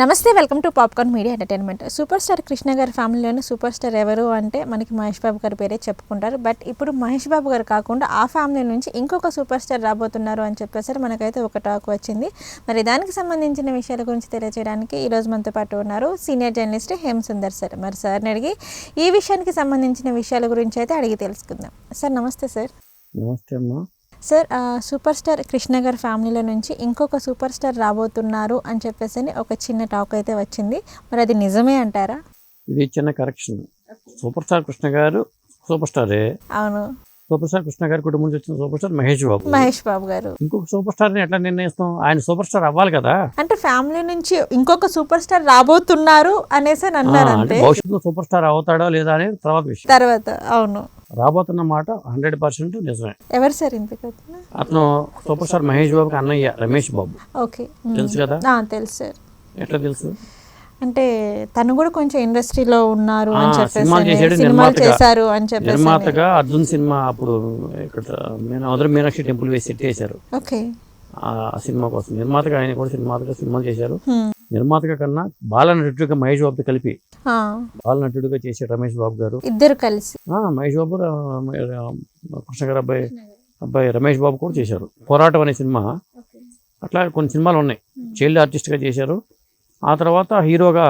నమస్తే welcome to popcorn media entertainment. Super star Krishna గారి ఫ్యామిలీలోని సూపర్ స్టార్ ఎవరు అంటే మనకి మహేష్ బాబు గారి పేరే చెప్పుకుంటారు. బట్ ఇప్పుడు మహేష్ బాబు గారు కాకుండా ఆ ఫ్యామిలీ నుంచి ఇంకొక సూపర్ స్టార్ రాబోతున్నారు అని చెప్పేసరి మనకైతే ఒక టాక్ వచ్చింది. మరి దానికి సంబంధించిన విషయాల గురించి తెలియజేయడానికి ఈరోజు మనతో పాటు ఉన్నారు senior journalist Hem Sundar sir. మరి సార్ని అడిగి ఈ విషయానికి సంబంధించిన విషయాల గురించి అయితే అడిగి తెలుసుకుందాం. సార్ నమస్తే సార్. నమస్తే అమ్మా. సార్ ఆ, సూపర్ స్టార్ కృష్ణ గారి ఫ్యామిలీలో నుంచి ఇంకొక సూపర్ స్టార్ రాబోతున్నారు అని చెప్పేసి ఒక చిన్న టాక్ అయితే వచ్చింది. మరి అది నిజమే అంటారా? ఇది చిన్న కరెక్షన్. సూపర్ స్టార్ కృష్ణ గారు సూపర్ స్టారే. అవును. సూపర్ స్టార్ కృష్ణ గారి కుటుంబం నుంచి వచ్చిన సూపర్ స్టార్ మహేష్ బాబు. మహేష్ బాబు గారు. ఇంకొక సూపర్ స్టార్ని ఎట్లా నిర్ణయిస్తాం? ఆయన సూపర్ స్టార్ అవ్వాలి కదా. అంటే ఫ్యామిలీ నుంచి ఇంకొక సూపర్ స్టార్ రాబోతున్నారు అనేసి అని అన్నారు అంటే భవిష్యత్తులో సూపర్ స్టార్ అవుతాడో లేదా అనేది తర్వాత విషయం. తర్వాత అవును. రాబోతున్న మాట హండ్రెడ్ పర్సెంట్ నిజమే. ఎవరు సార్ ఇంతకు అతను సూపర్ స్టార్ మహేష్ బాబుకి అన్నయ్య రమేష్ బాబు. ఓకే. తెలుసు కదా? తెలుసు సార్. ఎట్లా తెలుసు? అంటే తను కూడా కొంచెం ఇండస్ట్రీలో ఉన్నారు అని చెప్పేసి సినిమాలు. చేశారు అని చెప్పేసి నిర్మాతగా అర్జున్ సినిమా అప్పుడు ఇక్కడ నేను మీనాక్షి టెంపుల్ వేసి సెట్ చేశారు. ఓకే. ఆ సినిమా కోసం. నిర్మాతగా ఆయన కూడా సినిమాతగా సినిమాలు చేశారు. నిర్మాతగా కన్నా బాల నటుడిగా మహేష్ బాబుతో కలిపి. బాల నటుడిగా చేసే రమేష్ బాబు గారు. ఇద్దరు కలిసి. ఆ, మహేష్ బాబు రా- రా- కృష్ణ గారు అబ్బాయి అబ్బాయి రమేష్ బాబు కూడా చేశారు. పోరాటం అనే సినిమా. అట్లా కొన్ని సినిమాలు ఉన్నాయి. చైల్డ్ ఆర్టిస్ట్గా చేశారు. ఆ తర్వాత హీరోగా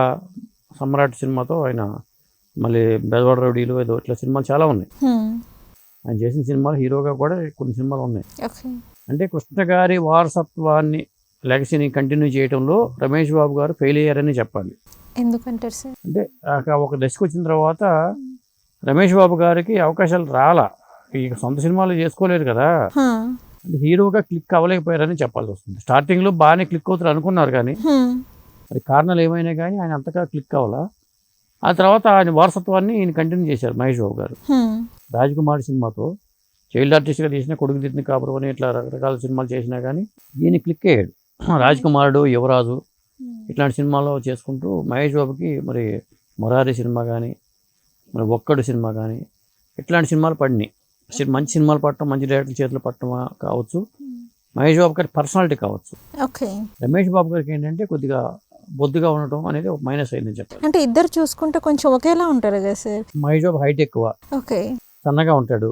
సమ్రాట్ సినిమాతో ఆయన మళ్ళీ బెదవాడ రౌడీలు ఏదో ఇట్లా సినిమాలు చాలా ఉన్నాయి. ఆయన చేసిన సినిమాలు హీరోగా కూడా కొన్ని సినిమాలు ఉన్నాయి. అంటే కృష్ణ గారి వారసత్వాన్ని లెగసీని కంటిన్యూ చేయడంలో రమేష్ బాబు గారు ఫెయిల్ అయ్యారని చెప్పాలి. ఎందుకంటారు సార్? అంటే ఒక దశకు వచ్చిన తర్వాత రమేష్ బాబు గారికి అవకాశాలు రాలా. ఇక సొంత సినిమాలు చేసుకోలేరు కదా. హీరోగా క్లిక్ అవ్వలేకపోయారని చెప్పాల్సి వస్తుంది. స్టార్టింగ్లో బాగానే క్లిక్ అవుతారు అనుకున్నారు కానీ అది కారణాలు ఏమైనా కానీ ఆయన అంతగా క్లిక్ అవ్వాలా ఆ తర్వాత ఆయన వారసత్వాన్ని ఈయన కంటిన్యూ చేశారు మహేష్ బాబు గారు. రాజకుమార్ సినిమాతో చైల్డ్ ఆర్టిస్ట్గా చేసిన కొడుకు దిద్దిన కాపురం అని ఇట్లా రకరకాల సినిమాలు చేసినా కానీ ఈయన క్లిక్ అయ్యాడు. రాజకుమారుడు యువరాజు ఇట్లాంటి సినిమాలో చేసుకుంటూ మహేష్ బాబుకి మరి మొరారి సినిమా కానీ మరి ఒక్కడు సినిమా కానీ ఇట్లాంటి సినిమాలు పడినాయి. మంచి సినిమాలు పడటం మంచి డైరెక్టర్ చేతులు పడటం కావచ్చు. మహేష్ బాబు గారి పర్సనాలిటీ కావచ్చు. రమేష్ బాబు గారికి ఏంటంటే కొద్దిగా బొద్దుగా ఉండటం అనేది ఒక మైనస్ అయిందని చెప్పాలి. అంటే ఇద్దరు చూసుకుంటే కొంచెం ఒకేలా ఉంటారు కదా సార్? మహేష్ బాబు హైట్ ఎక్కువ. ఓకే. సన్నగా ఉంటాడు.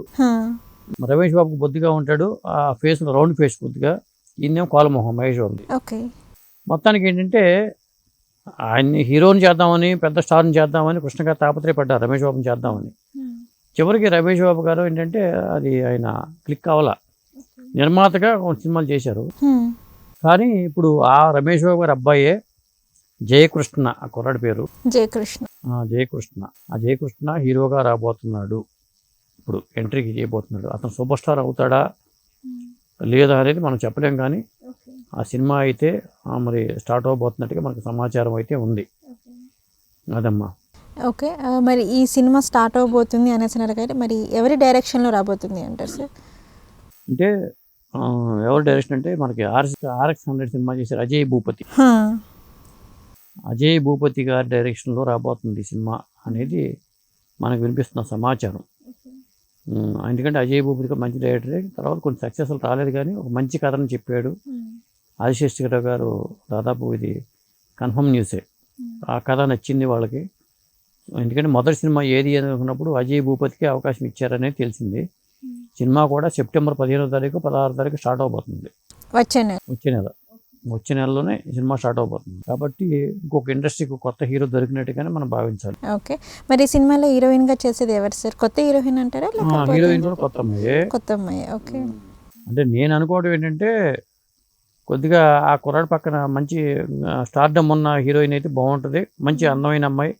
రమేష్ బాబుకి బొద్దుగా ఉంటాడు. ఆ ఫేస్ రౌండ్ ఫేస్ కొద్దిగా ఈయనేమో కాలుమొహం మహేష్ బాబుది. ఓకే. మొత్తానికి ఏంటంటే ఆయన్ని హీరోని చేద్దామని పెద్ద స్టార్ని చేద్దామని కృష్ణ గారు తాపత్రయపడ్డారు రమేష్ బాబుని చేద్దామని. చివరికి రమేష్ బాబు గారు ఏంటంటే అది ఆయన క్లిక్ అవ్వాల నిర్మాతగా సినిమాలు చేశారు. కానీ ఇప్పుడు ఆ రమేష్ బాబు గారి అబ్బాయే జయకృష్ణ ఆ కుర్రాడి పేరు. జయకృష్ణ. జయకృష్ణ. ఆ జయకృష్ణ హీరోగా రాబోతున్నాడు. ఇప్పుడు ఎంట్రీకి చేయబోతున్నాడు. అతను సూపర్ స్టార్ అవుతాడా లేదా అనేది మనం చెప్పలేం కానీ ఆ సినిమా అయితే మరి స్టార్ట్ అవబోతున్నట్టుగా మనకు సమాచారం అయితే ఉంది. అదమ్మా. ఓకే. మరి ఈ సినిమా స్టార్ట్ అవబోతుంది అనేసి కాబట్టి మరి ఎవరి డైరెక్షన్లో రాబోతుంది అంటారు సార్? అంటే ఎవరు డైరెక్షన్ అంటే మనకి ఆర్ఎస్ ఆర్ఎక్స్ హండ్రెడ్ సినిమా చేశారు అజయ్ భూపతి. అజయ్ భూపతి గారి డైరెక్షన్లో రాబోతుంది సినిమా అనేది మనకు వినిపిస్తున్న సమాచారం. ఎందుకంటే అజయ్ భూపతి గారు మంచి డైరెక్టరే తర్వాత కొంచెం సక్సెస్ఫుల్ రాలేదు కానీ ఒక మంచి కథను చెప్పాడు. ఆదిశేష్ గారు దాదాపు ఇది కన్ఫర్మ్ న్యూసే. ఆ కథ నచ్చింది వాళ్ళకి. ఎందుకంటే మొదటి సినిమా ఏది అని అనుకున్నప్పుడు అజయ్ భూపతికి అవకాశం ఇచ్చారనేది తెలిసింది. సినిమా కూడా సెప్టెంబర్ పదిహేనో తారీఖు పదహారు తారీఖు స్టార్ట్ అవబోతుంది. వచ్చే నెల. వచ్చే నెల. వచ్చే నెలలోనే సినిమా స్టార్ట్ అవబోతుంది. కాబట్టి ఇంకొక ఇండస్ట్రీకి కొత్త హీరో దొరికినట్టుగానే మనం భావించాలి. ఓకే. మరి ఈ సినిమాలో హీరోయిన్గా చేసేది ఎవరు సార్? కొత్త హీరోయిన్ అంటారా? హీరోయిన్ కూడా కొత్త అమ్మాయే. కొత్త అమ్మాయి ఓకే అంటే నేను అనుకోవడం ఏంటంటే కొద్దిగా ఆ కుర్రాడు పక్కన మంచి స్టార్డమ్ ఉన్న హీరోయిన్ అయితే బాగుంటుంది. మంచి అందమైన అమ్మాయి.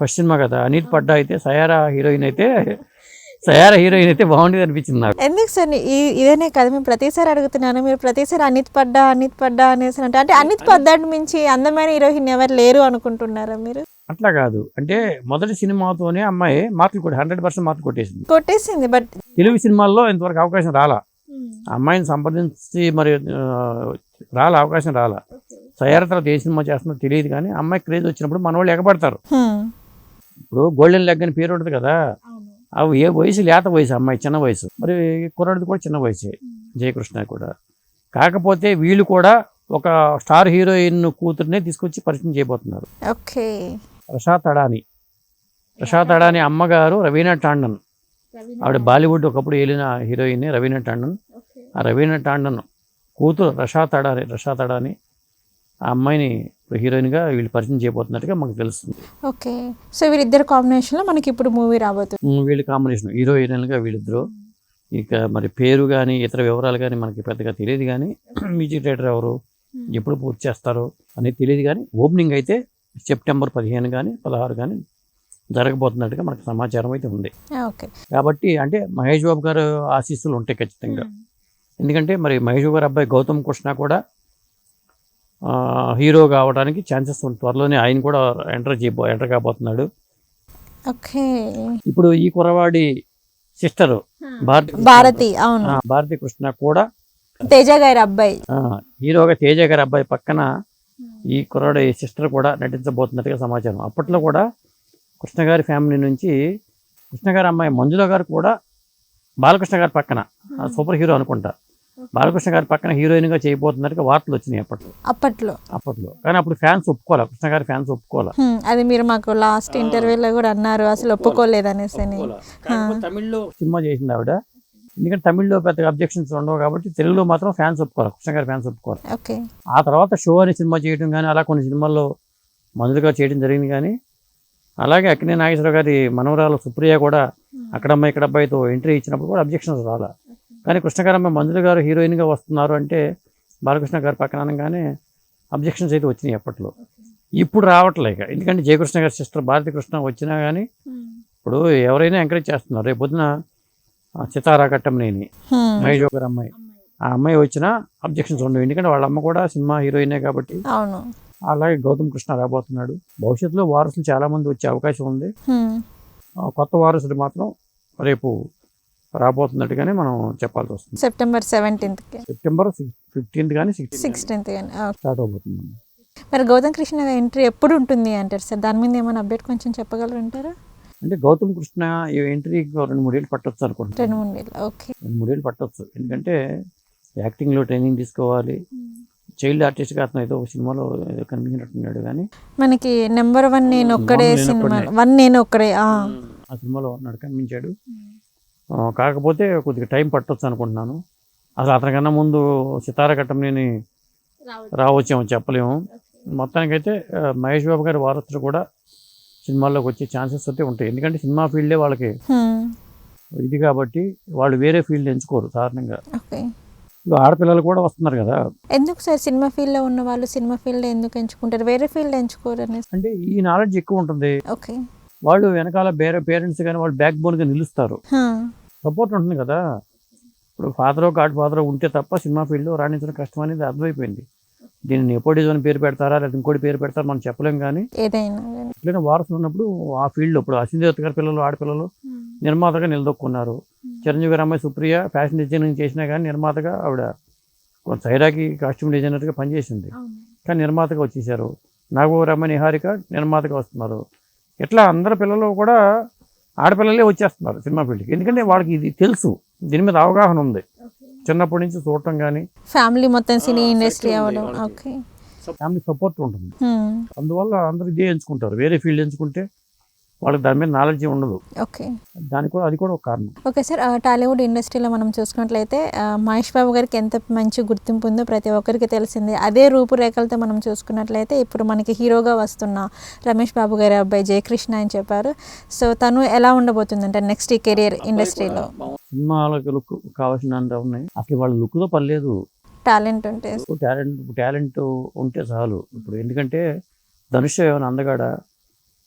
ఫస్ట్ సినిమా కదా. అనిల్ పడ్డా అయితే సయారా హీరోయిన్ అయితే సయారా హీరోయిన్ అయితే బాగుండేది అనిపించింది నాకు. ఎందుకు సార్ ఈ ఇదనే కదా మేము ప్రతిసారి అడుగుతున్నాను. మీరు ప్రతిసారి అనిత్ పడ్డా అనిత్ పడ్డా అనేసి అంటే అంటే అనిత్ పడ్డాటి మించి అందమైన హీరోయిన్ ఎవరు లేరు అనుకుంటున్నారా మీరు? అట్లా కాదు. అంటే మొదటి సినిమాతోనే అమ్మాయి మార్కులు కొట్టి హండ్రెడ్ పర్సెంట్ మార్కులు కొట్టేసింది. కొట్టేసింది బట్ తెలుగు సినిమాల్లో ఇంతవరకు అవకాశం రాలా. ఆ అమ్మాయిని సంప్రదించి మరి రాలా అవకాశం రాలా. సయారా తర్వాత ఏ సినిమా చేస్తుందో తెలియదు కానీ అమ్మాయి క్రేజ్ వచ్చినప్పుడు మన వాళ్ళు ఎగబడతారు ఇప్పుడు గోల్డెన్ లెగ్ అని పేరు ఉంటుంది కదా. అవి ఏ వయసు లేత వయసు అమ్మాయి చిన్న వయసు. మరి కుర్రాడిది కూడా చిన్న వయసే జయకృష్ణ కూడా. కాకపోతే వీళ్ళు కూడా ఒక స్టార్ హీరోయిన్ కూతుర్నే తీసుకొచ్చి పరిచయం చేయబోతున్నారు. ఓకే. రషా తడాని. రషా తడాని అమ్మగారు రవీనా టాండన్. ఆవిడ బాలీవుడ్ ఒకప్పుడు ఏలిన హీరోయిన్ రవీనా టాండన్. ఆ రవీనా టాండన్ కూతురు రషా తడాని రషా తడాని ఆ అమ్మాయిని ఇప్పుడు హీరోయిన్గా వీళ్ళు పరిచయం చేయబోతున్నట్టుగా మాకు తెలుస్తుంది. ఓకే. సో వీరిద్దరు కాంబినేషన్లో మనకి ఇప్పుడు మూవీ రాబోతుంది. వీళ్ళ కాంబినేషన్ హీరో హీరోయిన్గా వీళ్ళిద్దరు. ఇక మరి పేరు కానీ ఇతర వివరాలు కానీ మనకి పెద్దగా తెలియదు కానీ మ్యూజిక్ డైరెక్టర్ ఎవరు ఎప్పుడు పూర్తి చేస్తారు అనేది తెలియదు కానీ ఓపెనింగ్ అయితే సెప్టెంబర్ పదిహేను కానీ పదహారు కానీ జరగబోతున్నట్టుగా మనకు సమాచారం అయితే ఉంది. ఓకే. కాబట్టి అంటే మహేష్ బాబు గారు ఆశీస్సులు ఉంటాయి ఖచ్చితంగా. ఎందుకంటే మరి మహేష్ బాబు గారు అబ్బాయి గౌతమ్ కృష్ణ కూడా హీరో కావడానికి ఛాన్సెస్ ఉంది. త్వరలోనే ఆయన కూడా ఎంటర్ చేయబో ఎంటర్ కాబోతున్నాడు. ఓకే. ఇప్పుడు ఈ కురవాడి సిస్టర్ భారతి భారతి అవును. ఆ, భారతి కృష్ణ కూడా తేజ గారి అబ్బాయి. ఆ, హీరోగా తేజ గారి అబ్బాయి పక్కన ఈ కుర్రాడి సిస్టర్ కూడా నటించబోతున్నట్టుగా సమాచారం. అప్పట్లో కూడా కృష్ణ గారి ఫ్యామిలీ నుంచి కృష్ణ గారి అమ్మాయి మంజుల గారు కూడా బాలకృష్ణ గారి పక్కన. ఆ, సూపర్ హీరో అనుకుంటా. బాలకృష్ణ గారి పక్కన హీరోయిన్గా చేయబోతున్నట్టుగా వార్తలు వచ్చినాయి అప్పట్లో. అప్పట్లో. అప్పట్లో. కానీ అప్పుడు ఫ్యాన్స్ ఒప్పుకోవాలి? కృష్ణ గారి ఫ్యాన్స్ ఒప్పుకోవాలి? అది మీరు మాకు లాస్ట్ ఇంటర్వ్యూలో కూడా అన్నారు. అసలు ఒప్పుకోలేదు అనేసి అని. తమిళ్ళో సినిమా చేసింది ఆవిడ. ఎందుకంటే తమిళ్ళో పెద్దగా అబ్జెక్షన్స్ ఉండవు కాబట్టి తెలుగులో మాత్రం ఫ్యాన్స్ ఒప్పుకోవాలి? కృష్ణ గారి ఫ్యాన్స్ ఒప్పుకోవాలి? ఆ తర్వాత షో అనే సినిమా చేయడం కానీ అలా కొన్ని సినిమాల్లో మందులుగా చేయడం జరిగింది కానీ అలాగే అక్కినే నాగేశ్వర గారి మనవరాలు సుప్రియ కూడా అక్కడమ్మ ఇక్కడ అబ్బాయితో ఎంట్రీ ఇచ్చినప్పుడు కూడా అబ్జెక్షన్స్ రాలా. కానీ కృష్ణ గారు అమ్మ మంజుల గారు హీరోయిన్గా వస్తున్నారు అంటే బాలకృష్ణ గారి పక్కన అనగానే అబ్జెక్షన్స్ అయితే వచ్చినాయి అప్పట్లో. ఇప్పుడు రావట్లేక ఎందుకంటే జయకృష్ణ గారి సిస్టర్ భారతి కృష్ణ వచ్చినా కానీ ఇప్పుడు ఎవరైనా ఎంకరేజ్ చేస్తున్నారు. రేపు పొద్దున ఆ చితారా కట్టంనేని మహేష్ అమ్మాయి. ఆ అమ్మాయి వచ్చినా అబ్జెక్షన్స్ ఉండవు. ఎందుకంటే వాళ్ళ అమ్మ కూడా సినిమా హీరోయినే కాబట్టి అవును. అలాగే గౌతమ్ కృష్ణ రాబోతున్నాడు. భవిష్యత్తులో వారసులు చాలా మంది వచ్చే అవకాశం ఉంది. కొత్త వారసుడు మాత్రం రేపు రాబోతున్నట్టుగానే మనం చెప్పాల్సి వస్తుంది సెప్టెంబర్ సెవెంటీన్త్కి సెప్టెంబర్ ఫిఫ్టీన్త్ కానీ సిక్స్టీన్త్ కానీ. స్టార్ట్ అవబోతుంది. మరి గౌతమ్ కృష్ణ ఎంట్రీ ఎప్పుడు ఉంటుంది అంటారు సార్? దాని మీద ఏమైనా అప్డేట్ కొంచెం చెప్పగలరు అంటారా అంటే గౌతమ్ కృష్ణ ఈ ఎంట్రీకి రెండు మూడేళ్ళు పట్టొచ్చు అనుకుంటున్నాను. రెండు మూడు నెలలు ఓకే. రెండు మూడేళ్ళు పట్టొచ్చు. ఎందుకంటే యాక్టింగ్లో ట్రైనింగ్ తీసుకోవాలి. చైల్డ్ ఆర్టిస్ట్గా అతను ఏదో ఒక సినిమాలో ఏదో కనిపించినట్టున్నాడు కానీ మనకి నెంబర్ వన్ నేను ఒక్కడే సినిమా. వన్ నేను ఒక్కడే ఆ. సినిమాలో ఉన్నాడు కనిపించాడు. కాకపోతే కొద్దిగా టైం పట్టొచ్చు అనుకుంటున్నాను. అసలు అతనికన్నా ముందు సితార కట్టంనేని రావచ్చేమో చెప్పలేము. మొత్తానికైతే మహేష్ బాబు గారి వారసులు కూడా సినిమాల్లోకి వచ్చే ఛాన్సెస్ అయితే ఉంటాయి. ఎందుకంటే సినిమా ఫీల్డే వాళ్ళకి ఇది కాబట్టి వాళ్ళు వేరే ఫీల్డ్ ఎంచుకోరు సాధారణంగా. ఆడపిల్లలు కూడా వస్తున్నారు కదా. ఎందుకు సార్ సినిమా ఫీల్డ్లో ఉన్న వాళ్ళు సినిమా ఫీల్డ్ ఎందుకు ఎంచుకుంటారు? వేరే ఫీల్డ్ ఎంచుకోరు అంటే ఈ నాలెడ్జ్ ఎక్కువ ఉంటుంది. ఓకే. వాళ్ళు వెనకాల వేరే పేరెంట్స్ కానీ వాళ్ళు బ్యాక్ బోన్గా నిలుస్తారు. హా, సపోర్ట్ ఉంటుంది కదా. ఇప్పుడు ఫాదర్ గాడ్ ఫాదర్ ఉంటే తప్ప సినిమా ఫీల్డ్లో రాణించడం కష్టం అనేది అర్థమైపోయింది. దీన్ని నెపోటిజం అని పేరు పెడతారా? లేదా ఇంకోటి పేరు పెడతారా? మనం చెప్పలేం కానీ ఏదైనా వారసులు ఉన్నప్పుడు ఆ ఫీల్డ్లో ఇప్పుడు అసిందేవత గారి పిల్లలు ఆడపిల్లలు నిర్మాతగా నిలదొక్కున్నారు. చిరంజీవి అమ్మాయి సుప్రియ ఫ్యాషన్ డిజైనింగ్ చేసినా కానీ నిర్మాతగా ఆవిడ కొంత సైరాకి కాస్ట్యూమ్ డిజైనర్గా పనిచేసింది. కానీ నిర్మాతగా వచ్చేసారు. నాగబాబు అమ్మాయి నిహారిక నిర్మాతగా వస్తున్నారు. ఇట్లా అందరి పిల్లలు కూడా ఆడపిల్లలే వచ్చేస్తున్నారు సినిమా ఫీల్డ్కి. ఎందుకంటే వాళ్ళకి ఇది తెలుసు. దీని మీద అవగాహన ఉంది. చిన్నప్పటి నుంచి చూడటం కానీ ఫ్యామిలీ మొత్తం సినీ ఇండస్ట్రీ అవ్వడం. ఓకే. ఫ్యామిలీ సపోర్ట్ ఉంటుంది. అందువల్ల అందరూ ఇదే ఎంచుకుంటారు. వేరే ఫీల్డ్ ఎంచుకుంటే వాళ్ళకి దాని మీద నాలెడ్జ్ ఉండదు. ఓకే. దానికి కూడా అది కూడా ఒక కారణం. ఓకే సార్ టాలీవుడ్ ఇండస్ట్రీలో మనం చూసుకున్నట్లయితే మహేష్ బాబు గారికి ఎంత మంచి గుర్తింపు ఉందో ప్రతి ఒక్కరికి తెలిసిందే. అదే రూపురేఖలతో మనం చూసుకున్నట్లయితే ఇప్పుడు మనకి హీరోగా వస్తున్న రమేష్ బాబు గారి అబ్బాయి జయకృష్ణ అని చెప్పారు. సో తను ఎలా ఉండబోతుందంటే నెక్స్ట్ ఈ కెరియర్ ఇండస్ట్రీలో? సినిమాలకు లుక్ కావాల్సినంత ఉన్నాయి. అసలు వాళ్ళ లుక్తో పని లేదు. టాలెంట్ ఉంటే. టాలెంట్ టాలెంట్ ఉంటే చాలు. ఇప్పుడు ఎందుకంటే ధనుష్ ఏమైనా అందగాడ?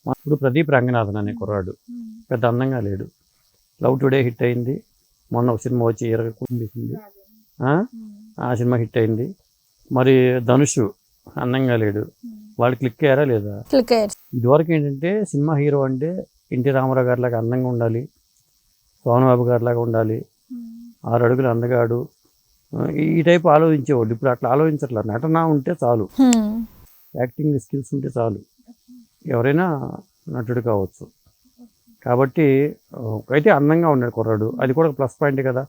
ఇప్పుడు ప్రదీప్ రంగనాథన్ అనే కుర్రాడు. పెద్ద అందంగా లేడు. లవ్ టుడే హిట్ అయింది. మొన్న ఒక సినిమా వచ్చి ఇరగ కుటుంబించింది ఆ? సినిమా హిట్ అయింది. మరి ధనుష్ అందంగా లేడు. వాళ్ళు క్లిక్ అయ్యారా లేదా? క్లిక్ ఇదివరకు ఏంటంటే సినిమా హీరో అంటే ఎన్టీ రామారావు గారి లాగా అందంగా ఉండాలి. సోనబాబు గారి లాగా ఉండాలి. ఆరు అడుగులు అందగాడు. ఈ టైప్ ఆలోచించేవాళ్ళు. ఇప్పుడు అట్లా ఆలోచించట్లా. నటన ఉంటే చాలు. యాక్టింగ్ స్కిల్స్ ఉంటే చాలు. ఎవరైనా నటుడు కావచ్చు. కాబట్టి అయితే అందంగా ఉన్నాడు కుర్రాడు. అది కూడా ప్లస్ పాయింట్ కదా.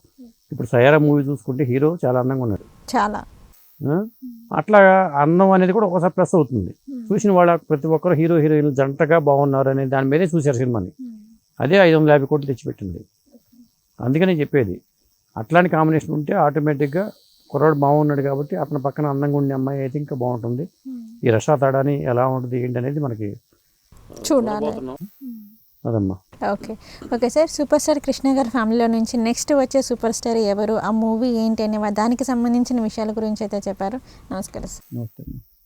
ఇప్పుడు సయారా మూవీ చూసుకుంటే హీరో చాలా అందంగా ఉన్నాడు. చాలా? అట్లా అందం అనేది కూడా ఒకసారి ప్లస్ అవుతుంది. చూసిన వాళ్ళ ప్రతి ఒక్కరు హీరో హీరోయిన్లు జంటగా బాగున్నారు అనే దాని మీదే చూశారు సినిమాని. అదే ఐదు వందల యాభై కోట్లు తెచ్చిపెట్టింది. అందుకనే చెప్పేది. అట్లాంటి కాంబినేషన్ ఉంటే ఆటోమేటిక్గా కుర్రాడు బాగున్నాడు కాబట్టి అతని పక్కన అందంగా ఉండే అమ్మాయి అయితే ఇంకా బాగుంటుంది. ఈ రషా తడాని ఎలా ఉంటుంది ఏంటి అనేది మనకి చూడాలి. అదమ్మా. Okay. Okay sir super star Krishna గారి ఫ్యామిలీలో నుంచి నెక్స్ట్ వచ్చే సూపర్ స్టార్ ఎవరు? ఆ మూవీ ఏంటి అనే దానికి సంబంధించిన విషయాల గురించి అయితే చెప్పారు. నమస్కారం సార్.